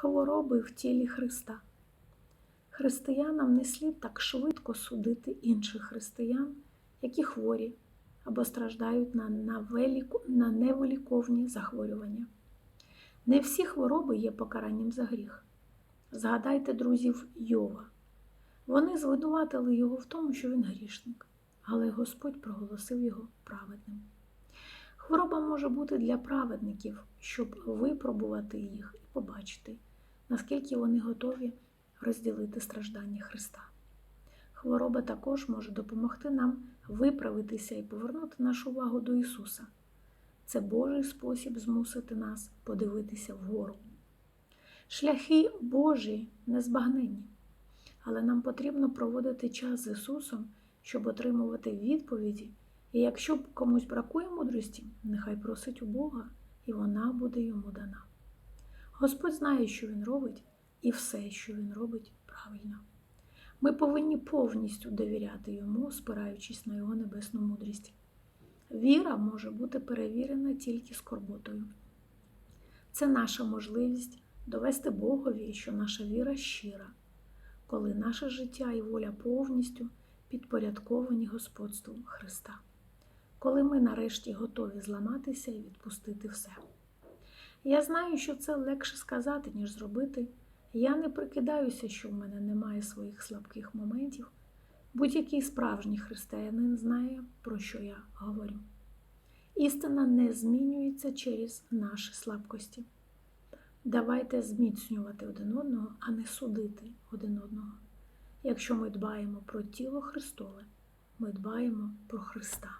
хвороби в тілі Христа. Християнам не слід так швидко судити інших християн, які хворі або страждають на, на невиліковні захворювання. Не всі хвороби є покаранням за гріх. Згадайте друзів Йова. Вони звинуватили його в тому, що він грішник, але Господь проголосив його праведним. Хвороба може бути для праведників, щоб випробувати їх і побачити, наскільки вони готові розділити страждання Христа. Хвороба також може допомогти нам виправитися і повернути нашу увагу до Ісуса. Це Божий спосіб змусити нас подивитися вгору. Шляхи Божі незбагненні, але нам потрібно проводити час з Ісусом, щоб отримувати відповіді. І якщо комусь бракує мудрості, нехай просить у Бога, і вона буде йому дана. Господь знає, що Він робить, і все, що Він робить, правильно. Ми повинні повністю довіряти йому, спираючись на його небесну мудрість. Віра може бути перевірена тільки скорботою. Це наша можливість довести Богові, що наша віра щира, коли наше життя і воля повністю підпорядковані господству Христа, коли ми нарешті готові зламатися і відпустити все. Я знаю, що це легше сказати, ніж зробити. Я не прикидаюся, що в мене немає своїх слабких моментів. Будь-який справжній християнин знає, про що я говорю. Істина не змінюється через наші слабкості. Давайте зміцнювати один одного, а не судити один одного. Якщо ми дбаємо про тіло Христове, ми дбаємо про Христа.